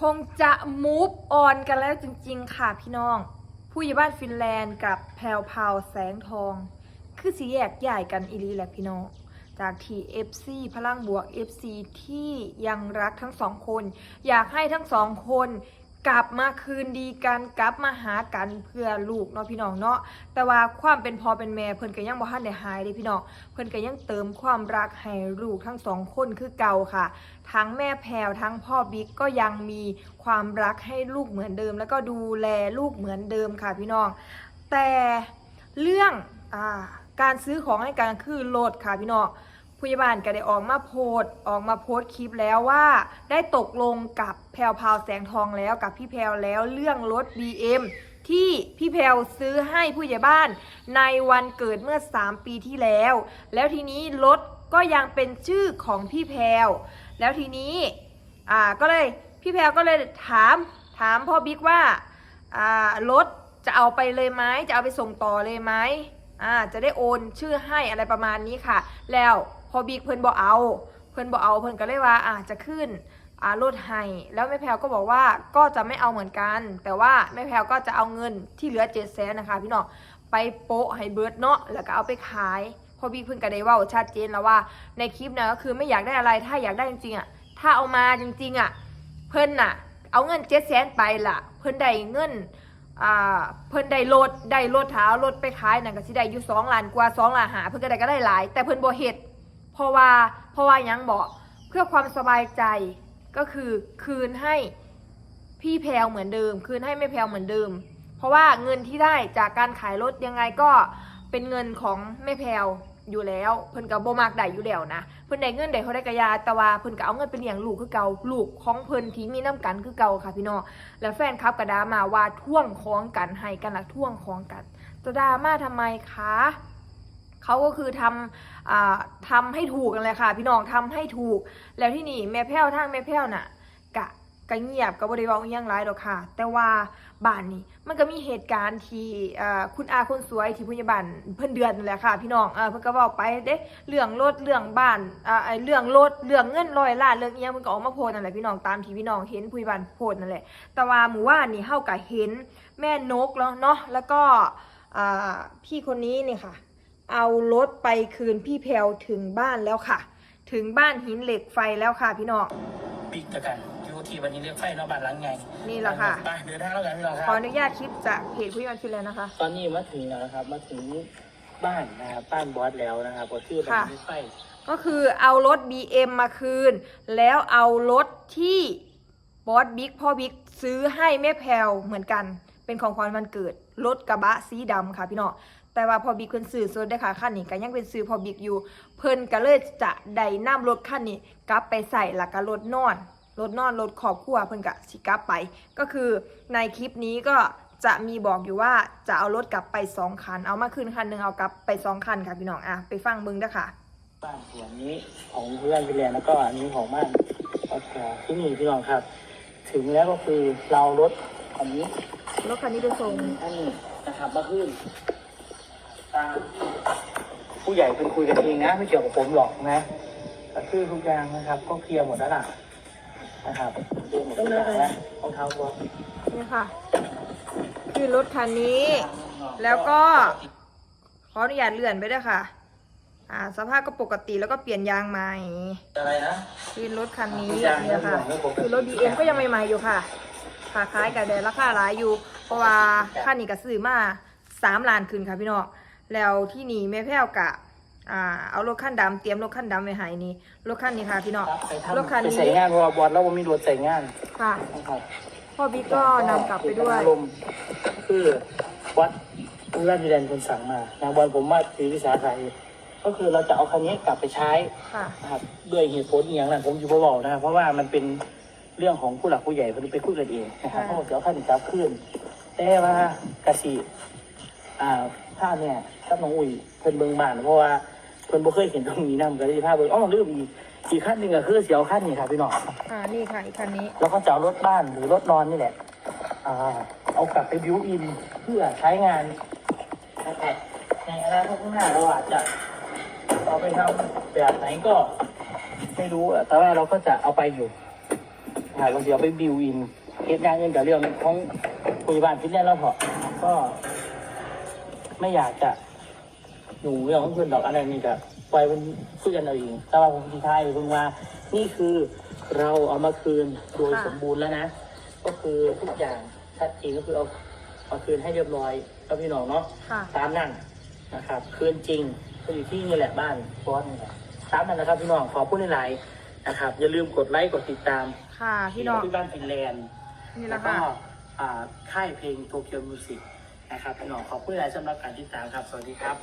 คงจะมูฟออนกันแล้วจริงๆ ค่ะพี่น้อง ผู้ใหญ่บ้านฟินแลนด์กับแพลวพาวแสงทอง คือสีแยกใหญ่กันอีลีแหละพี่น้อง จากที FC พลังบวก FC ที่ยังรักทั้งสองคน อยากให้ทั้งสองคน กลับมาคืนดีกันกลับมาหากันเพื่อลูกเนาะพี่น้องเนาะแต่ว่าความเป็นพ่อเป็นแม่เพิ่นก็ยังบ่ทันได้หายเด้พี่น้องเพิ่นก็ยังเติมความรักให้ลูกทั้งสองคนคือเก่าค่ะ ทั้งแม่แพรวทั้งพ่อบิ๊กก็ยังมีความรักให้ลูกเหมือนเดิม แล้วก็ดูแลลูกเหมือนเดิมค่ะพี่น้อง แต่เรื่องอการซื้อของให้กันคือรถค่ะพี่น้อง ผู้ใหญ่บ้านก็ได้ออกมาโพสต์ออกมาโพสต์คลิปแล้วว่า ได้ตกลงกับแพรวพราวแสงทองแล้วกับพี่แพรวแล้วเรื่องรถ BM ที่พี่แพรวซื้อให้ผู้ใหญ่บ้านในวันเกิดเมื่อ 3 ปีที่แล้ว แล้วทีนี้รถก็ยังเป็นชื่อของพี่แพรวแล้วทีนี้อ่าก็เลยพี่แพรวก็เลยถามถามพ่อบิ๊กว่าอ่ารถจะเอาไปเลยไหมจะเอาไปส่งต่อเลยไหมอ่าจะได้โอนชื่อให้อะไรประมาณนี้ค่ะ แล้ว อบิ๊กเพิ่นบอกเอา เพิ่นบอกเอาเพิ่นก็เลยว่าอ่าจะขึ้นอ่ารถให้แล้วแม่แพรวก็บอกว่าก็จะไม่เอาเหมือนกัน แต่ว่าแม่แพรวก็จะเอาเงินที่เหลือเจ็ดแสนนะคะพี่น้องไปโปะให้เบิร์ดเนาะแล้วก็เอาไปขายพอบิ๊กเพิ่นก็ได้ว่าชัดเจนแล้วว่าในคลิปนะก็คือไม่อยากได้อะไรถ้าอยากได้จริงๆอะถ้าเอามาจริงๆอะเพิ่นน่ะ เอาเงินเจ็ดแสนไปล่ะ เพิ่นได้เงินเพิ่นได้รถได้รถเท้ารถไปขายนั่นก็สิได้อยู่สองล้านกว่าสองล้านหาเพิ่นก็ได้ก็ได้หลาย แต่เพิ่นบ่เฮ็ด เพราะว่าเพราะว่ายังบอกเพื่อความสบายใจก็คือคืนให้พี่แพรวเหมือนเดิม คืนให้แม่แพรวเหมือนเดิม เพราะว่าเงินที่ได้จากการขายรถยังไงก็เป็นเงินของแม่แพรวอยู่แล้วเพิ่นก็บ่มักได้อยู่แล้วนะเพิ่นได้เงินได้เขาได้กระยาแต่ว่าเพิ่นก็เอาเงินไปเลี้ยงลูกคือเก่าลูกของเพิ่นที่มีน้ำกันคือเก่าค่ะพี่น้องแล้วแฟนคลับกระดามาว่าท่วงของกันให้กันละท่วงของกันจะดามาทำไมคะ เขาก็คือทำอทำให้ถูกกันเลยค่ะ พี่น้องทำให้ถูก แล้วที่นี่แม่แพ้วทางแม่แพ้วน่ะกะกะเงียบก็บ่ได้เว้าอิหยังหลายดอกค่ะ แต่ว่าบ้านนี้มันก็มีเหตุการณ์ที่คุณอาคนสวยที่พยาบาลเพิ่นเดือนนั่นแหละค่ะ พี่น้องเพิ่นก็เว้าไปเด้เรื่องรถเรื่องบ้านเรื่องรถเรื่องเงินร้อยล้าเรื่องเอียงเพิ่นก็ออกมาโพสนั่นแหละพี่น้องตามที่พี่น้องเห็นผู้ใหญ่บ้านโพสนั่นแหละ แต่ว่าหมู่ว่านนี่เฮาก็เห็นแม่นกแล้วเนาะแล้วก็พี่คนนี้นี่ค่ะ เอารถไปคืนพี่แพรวถึงบ้านแล้วค่ะ ถึงบ้านหินเหล็กไฟแล้วค่ะพี่น้องปิกตะกันยูทีวันนี้เรียกไฟเนาะบ้านหลังไงนี่แหละค่ะไปเดินทางแล้วกันพี่น้องคขอรับอนุญาตคลิปจากเพจผู้ยอนฟินแลนด์นะคะ ตอนนี้มาถึงแล้วนะครับมาถึงบ้านนะครับบ้านบอสแล้วนะครับก็ชื่อบ้านรถไฟก็คือเอารถ BM มาคืน แล้วเอารถที่บอสบิ๊กพ่อบิ๊กซื้อให้แม่แพรวเหมือนกัน เป็นของขวัญวันเกิด รถกระบะสีดำค่ะพี่น้อง แต่ว่าพอบิ๊กเพิ่นซื้อโซนได้ค่ะคันนี้ก็ยังเป็นซื้อพอบิ๊กอยู่ เพิ่นก็เลยจะได้นำรถคันนี้กลับไปใส่หลักก็รถนอนรถนอนรถครอบครัวเพิ่นก็สิกลับไป ก็คือในคลิปนี้ก็จะมีบอกอยู่ว่าจะเอารถกลับไปสองคัน เอามาคืนคันหนึ่งเอากลับไปสองคันค่ะพี่น้องอะไปฟังมึงเด้อค่ะ บ้านส่วนนี้ของเพื่อนพี่เรียนแล้วก็อันนี้ของบ้านครอบครัวที่นี่พี่น้องครับ ถึงแล้วก็คือเรารถอันนี้รถคันนี้ไปส่งอันนี้นะครับมาขึ้น ตามผู้ใหญ่เป็นคุยกันเองนะ ไม่เกี่ยวกับผมหรอกนะก็คือทุกอย่างนะครับ ก็เคลียร์หมดแล้วล่ะนะครับเคลียร์หมดทุกอย่างแล้วรองเท้าบอสนี่ค่ะ คือรถคันนี้ แล้วก็ ขออนุญาตเลื่อนไปด้วยค่ะ อ่า สภาพก็ปกติแล้วก็เปลี่ยนยางใหม่อะไรนะคือรถคันนี้เนี่ยค่ะ คือรถ BM ก็ยังใหม่ๆอยู่ค่ะค่ะคล้ายกับแดนราคาหลายอยู่ เพราะว่าคันนี้ก็ซื้อมาสามล้านขึ้นค่ะพี่น้อง แล้วที่นี่แม่แพ้วกะอ่าเอารถคันดำเตรียมรถคันดำไว้ให้นี่รถคันนี้ค่ะพี่น้องไปรถทำคันไปนี้ใส่งานเพราะว่าบอสแล้วว่ามีรถใส่งานค่ะ นะครับพ่อบิ๊กก็นำกลับไปด้วย อารมณ์คือวัดเพื่อนที่แดนคนสั่งมานะบอลผมว่าถือวิสาสะก็คือเราจะเอาคันนี้กลับไปใช้ ค่ะ นะครับด้วยเหตุผลอหย่างนั้นผมอยู่บ่บอกนะครับ เพราะว่ามันเป็นเรื่องของผู้หลักผู้ใหญ่เขาไปคุยกันเองนะครับค่ะเขาบอกจะเอาขั้นกลับขึ้น แต่ว่ากสิอ่า ผ้าเนี่ยกับน้องอุ้ยเพิ่นเบิ่งบ้านเพราะว่าเพิ่นบ่เคยเห็นตรงนี้นำก็เลยพาเบิ่งอ๋อลืมอีกอีกขั้นหนึ่งก็คือเสียวขั้นนี้ครับพี่น้องอ่านี่ค่ะอีกคันนี้แล้วก็จะเอารถบ้านหรือรถนอนนี่แหละอ่าเอากลับไปบิวอินเพื่อใช้งานนะครับในอนาคตข้างหน้าเราอาจจะเอาไปทำแบบไหนก็ไม่รู้อะแต่ว่าเราก็จะเอาไปอยู่นะครับเราเดี๋ยวไปบิวอินเหตุงานเงินกับเรื่องของพยาบาลฟิตเนสแล้วพอก็ ไม่อยากจะหนูเรื่องของเพื่อนดอกอะไรนี่ก็ปล่อยมันคุยกันเอาเองแต่ว่าผมที่ท้ายเพิ่งว่า นี่คือเราเอามาคืนโดยค่ะ สมบูรณ์แล้วนะ ก็คือทุกอย่างชัดเจนก็คือเอาเอาคืนให้เรียบร้อยก็พี่น้องเนาะ ค่ะตามนั่นนะครับ คืนจริงก็อยู่ที่นี่แหละบ้านฟอนนี่แหละตามนั้นนะครับพี่น้องขอพูดหลายๆนะครับ อย่าลืมกดไลค์กดติดตามค่ะ พี่น้อง ที่บ้านฟินแลนด์นี่แหแล้ละวก็ค่ะ อ่าค่ายเพลงโตเกียวมิวสิก นะครับพี่น้องขอบคุณหลายสำหรับการติดตามครับ สวัสดีครับ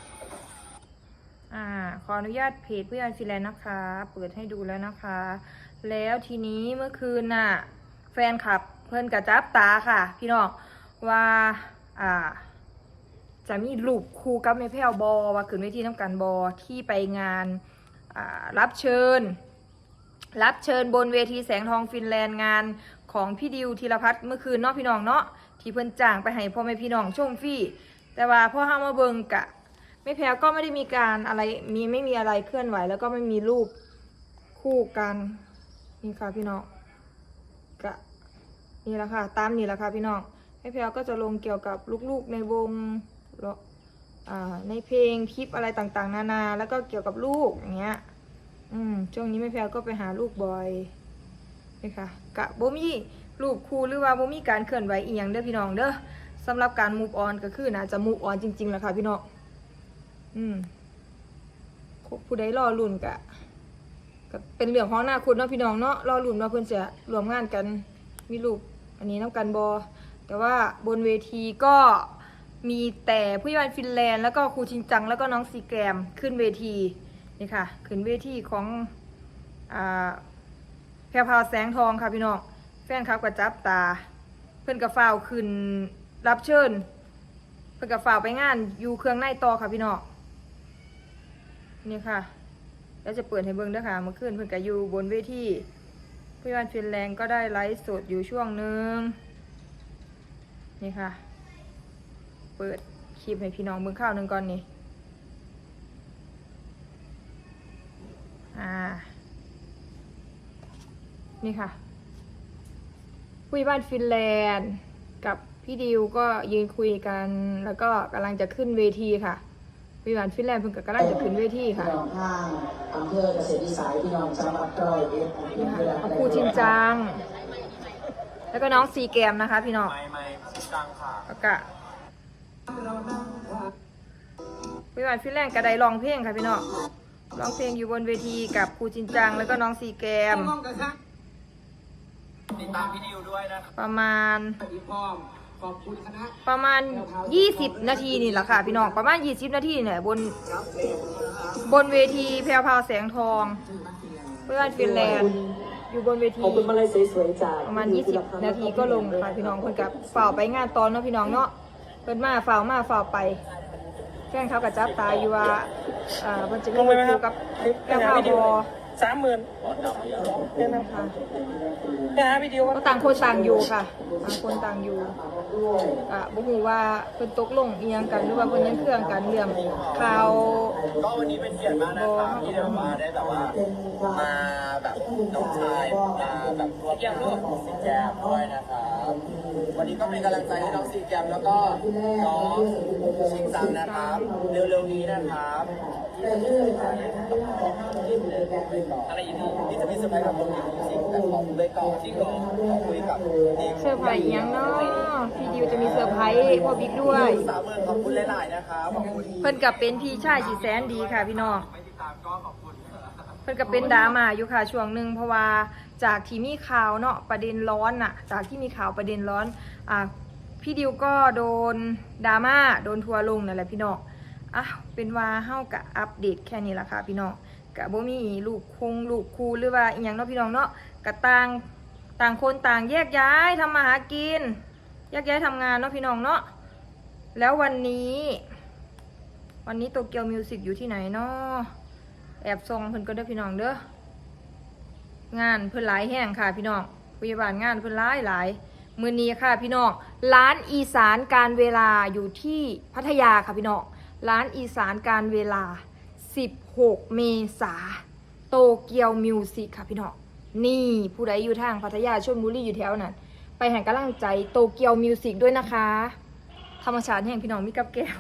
อ่าขออนุญาตเพจผู้ยานฟิแลนด์นะคะ เปิดให้ดูแล้วนะคะ แล้วทีนี้เมื่อคืนน่ะ แฟนคลับเพื่อนกระจับตาค่ะ พี่น้องว่าอ่า จะมีรูปครูกับแม่แพ้วบอว่าขึ้นเวทีน้ำกันบอที่ไปงานอ่ารับเชิญ รับเชิญบนเวทีแสงทองฟินแลนด์งาน ของพี่ดิวธีรพัฒน์เมื่อคืนเนาะพี่น้องเนาะที่เพิ่นจ้างไปให้พ่อแม่พี่น้องชมฟรีแต่ว่าพ่อห้ามาเบิงกะแม่แพรวก็ไม่ได้มีการอะไรมีไม่มีอะไรเคลื่อนไหว แล้วก็ไม่มีรูปคู่กันนี่ค่ะพี่น้องกะนี่แหละค่ะ ตามนี่แหละค่ะพี่น้องแม่แพรวก็จะลงเกี่ยวกับลูกๆในวงในเพลงคลิปอะไรต่างๆ นานา แล้วก็เกี่ยวกับลูกอย่างเงี้ย อืมช่วงนี้แม่แพรวก็ไปหาลูกบ่อย นี่ค่ะกะบ่มีลูกครูหรือว่าบ่มีการเคลื่อนไหวอีหยังเด้อพี่น้องเด้อสำหรับการมูฟออนก็คือน่าจะมูฟออนจริงๆแหละค่ะพี่น้องอืมผู้ใดรอรุ่นกะก็เป็นเรื่องของอนาคตเนาะพี่น้องเนาะรอรุ่นว่าเพิ่นจะรวมงานกันมีลูกอันนี้น้ำกันบอแต่ว่าบนเวทีก็มีแต่ผู้ยานฟินแลนด์แล้วก็ครูชินจัง แล้วก็น้องซีแกรมขึ้นเวทีนี่ค่ะ ขึ้นเวทีของอ่า แพรวพราวแสงทองค่ะพี่น้องแฟนคลับกับจับตา เพื่อนกับฝ่าวขึ้นรับเชิญ เพื่อนกับฝ่าวไปงานอยู่เครื่องในต่อค่ะพี่น้องนี่ค่ะแล้วจะเปิดให้เบิ้งด้วยค่ะเมื่อคืนเพื่อนกับยูบนเวทีพี่วันฟินแลนด์ก็ได้ไลฟ์สดอยู่ช่วงหนึ่งนี่ค่ะ เปิดคลิปให้พี่น้องเบิ้งข้าวหนึ่งก่อนนี่ อ่า นี่ค่ะผู้ใหญ่บ้านฟินแลนด์ กับพี่ดิวก็ยืนคุยกัน แล้วก็กำลังจะขึ้นเวทีค่ะผู้ใหญ่บ้านฟินแลนด์เพิ่งกำลังจะขึ้นเวทีค่ะพี่น้องข้างอำเภอเกษตรวิสัยพี่น้องจังหวัดร้อยเอ็ดนี่ค่ะขอบคุณชินจัง แล้วก็น้องซีแกมนะคะ พี่น้องไม่ไม่จังค่ะแล้วก็ผู้ใหญ่บ้านฟินแลนด์กระไดร้องเพลงค่ะพี่น้องร้องเพลงอยู่บนเวทีกับครูจินจัง แล้วก็น้องซีแกม ติดตามพี่ดิวด้วยนะครับประมาณ พี่พร้อมขอบคุณคณะประมาณ 20 นาทีนี่แหละค่ะ พี่น้องประมาณ 20 นาทีเนี่ยบนบนเวทีแพรวพราวแสงทอง เพื่อนฟินแลนด์อยู่บนเวที ขอบคุณมาเลยสวยๆจากประมาณ 20 นาทีก็ลงค่ะพี่น้องเพิ่นกับฝ่าวไปงานตอนเนาะพี่น้องเนาะเพิ่นมาฝ่าวมาฝ่าวไปแฟนเขากับจับตาอยู่ว่าเอ่อเพิ่นจะมีคู่กับแพรวพราวบอ สามหมื่นเนี่ยนะค่ะเนี่ยนะพี่ดิวว่าก็ต่างคนต่างอยู่ค่ะต่างคนต่างอยู่อะบ่ฮู้ว่าเพิ่นตกลงอีหยังกันหรือว่าเพิ่นยังเครื่องกันเรื่องข่าว ก็วันนี้เป็นเกียรติมากนะครับที่เดี๋ยวมาได้แบบว่ามาแบบน้องชายมาแบบรวมกับน้องซีแกมด้วยนะครับวันนี้ก็เป็นกำลังใจให้น้องซีแกมแล้วก็น้องชิงซังนะครับเร็วๆนี้นะครับ อะไรอย่างนี้ที่จะมีเซอร์ไพรส์กับน้องมิวสิกแต่ขอคุยไปก่อนที่ขอขอคุยกับทีมเซอร์ไพรส์อีหยังเนาะพี่ดิวจะมีเซอร์ไพรส์พ่อบิ๊กด้วยสามหมื่นขอบคุณหลายๆนะครับขอบคุณเพิ่นกับเป็นพี่ชายที่แสนดีค่ะพี่น้องไม่ติดตามก็ขอบคุณเพิ่นกับเป็นดราม่าอยู่ค่ะช่วงหนึ่งเพราะว่าจากที่มีข่าวเนาะประเด็นร้อนน่ะจากที่มีข่าวประเด็นร้อนอะพี่ดิวก็โดนดราม่าโดนทัวร์ลงนั่นแหละพี่น้อง อะเป็นว่าเฮากะอัปเดตแค่นี้ละค่ะพี่น้องกะบ่มีลูกคงลูกครูหรือว่าอีหยังเนาะพี่น้องเนาะกะต่างต่างคนต่างแยกย้ายทำมาหากินแยกย้ายทำงานเนาะพี่น้องเนาะแล้ววันนี้ วันนี้โตเกียวมิวสิกอยู่ที่ไหนเนาะแอบส่องเพิ่นก็เด้อพี่น้องเด้องานเพิ่นหลายแห่งค่ะพี่น้องพยาบาลงานเพิ่นหลายหลายมือนี้ค่ะพี่น้องร้านอีสานการเวลาอยู่ที่พัทยาค่ะพี่น้อง ร้านอีสานการเวลา 16 เมษาโตเกียวมิวสิกค่ะพี่น้องนี่ผู้ใดอยู่ทางพัทยาชลบุรีอยู่แถวนั้นไปแห่งกำลังใจโตเกียวมิวสิกด้วยนะคะ ธรรมชาติแห่งพี่น้องมีกับแก้ว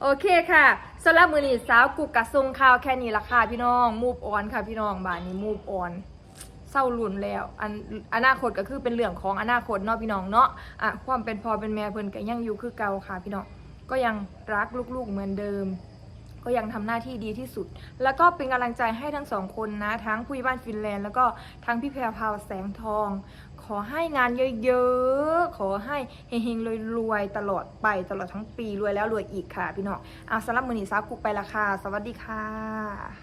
โอเคค่ะสำหรับมือนี้สาวกุกกะทรงข่าวแค่นี้ละค่ะพี่น้องมูฟออนค่ะพี่น้องบ้านนี้มูฟออนเศร้าหลุนแล้วอันอนาคตก็คือเป็นเรื่องของอนาคตเนาะพี่น้องเนาะอะความเป็นพอเป็นแม่เพิ่นก็ยังอยู่คือเก่าค่ะพี่น้อง ก็ยังรักลูกๆเหมือนเดิม ก็ยังทำหน้าที่ดีที่สุด แล้วก็เป็นกำลังใจให้ทั้งสองคนนะ ทั้งผู้ใหญ่บ้านฟินแลนด์แล้วก็ทั้งพี่แพรพาวแสงทอง ขอให้งานเยอะๆ ขอให้เฮงๆรวยๆตลอดไปตลอดทั้งปีรวยแล้วรวยอีกค่ะพี่น้องเอาสำหรับมือนีสาวกุกไปละค่ะ สวัสดีค่ะ